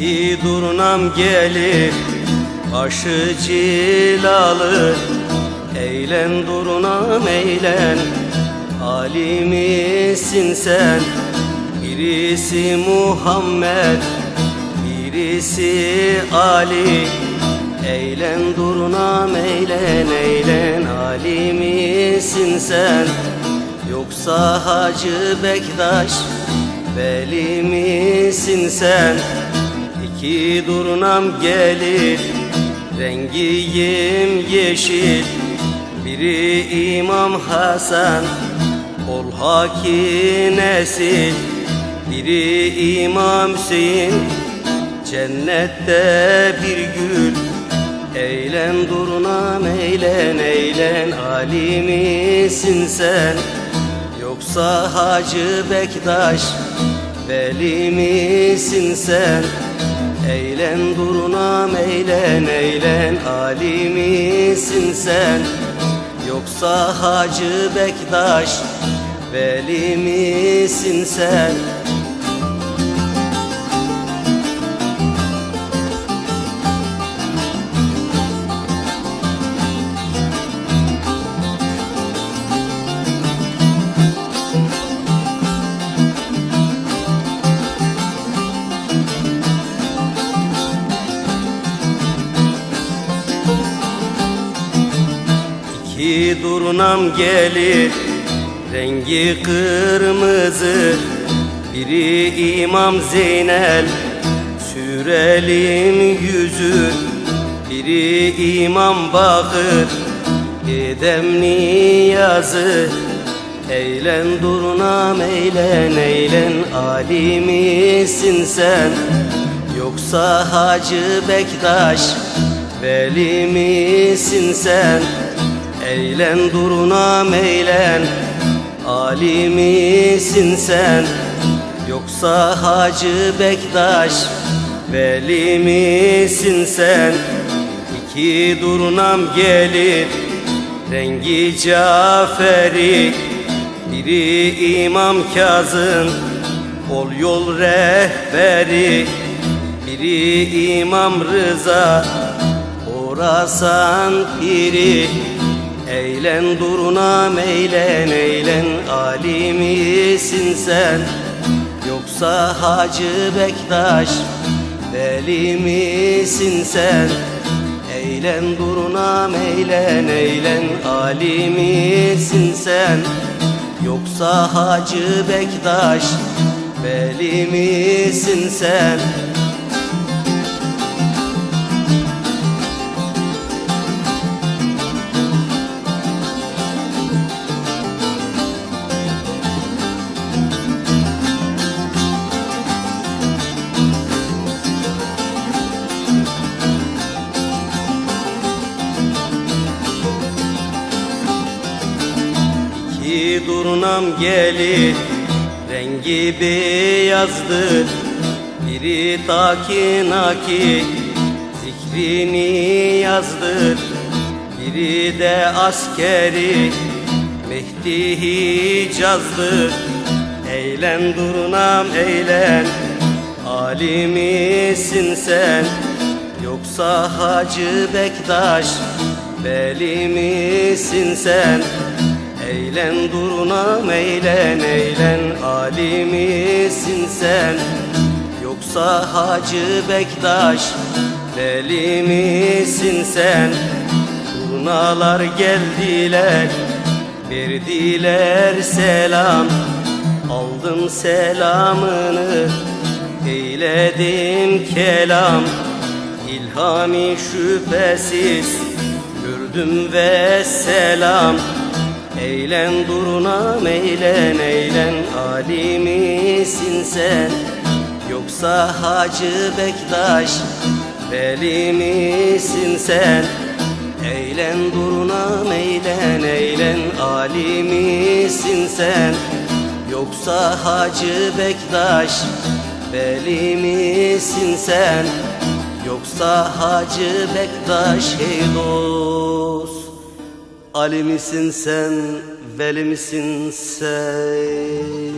İki durnam gelir Başı cilalı. Eğlen durnam eğlen Ali misin sen. Birisi Muhammed Birisi Ali. Eğlen durnam eğlen eğlen Ali misin sen. Yoksa Hacı Bektaş Veli misin sen İki durnam gelir Rengi yem yeşil. Biri İmam Hasan Ol haki nesil. Biri İmam Hüseyin Cennette bir gül. Eğlen durnam eğlen eğlen Ali misin sen? Yoksa Hacı Bektaş Veli misin sen Eğlen durnam eğlen eğlen. Ali misin sen? Yoksa Hacı Bektaş Veli misin sen İki durnam gelir Rengi kırmızı. Biri İmam Zeynel Sürelim yüzü. Biri İmam Bakır Edem niyazı. Eğlen durnam eğlen eğlen Ali misin sen? Yoksa Hacı Bektaş Veli misin sen Eğlen durnam eğlen Ali misin sen? Yoksa Hacı Bektaş Veli misin sen? İki durnam gelir Rengi Caferi. Biri İmam Kazım Ol yol rehberi. Biri İmam Rıza Orasan piri Eğlen durnam eğlen eğlen. Ali misin sen. Yoksa Hacı Bektaş Veli misin sen? Eğlen durnam eğlen eğlen. Ali misin sen. Yoksa Hacı Bektaş Veli misin sen İki durnam gelir Rengi beyazdır Biri taki naki Zikrini yazdır Biri de askeri Mehdi Hicaz'dır Eğlen durnam eğlen Ali misin sen. Yoksa Hacı Bektaş Veli misin sen Eğlen durnam eğlen eğlen Ali misin sen. Yoksa Hacı Bektaş Veli misin sen. Turnalar geldiler Verdiler selam. Aldım selamını Eyledim kelam. İlhami şüphesiz Gördüm ve selam Eğlen durnam eğlen eğlen. Ali misin sen. Yoksa Hacı Bektaş Veli misin sen? Eğlen durnam eğlen eğlen. Ali misin sen. Yoksa Hacı Bektaş Veli misin sen? Yoksa Hacı Bektaş ey dost Ali misin sen, veli misin sen?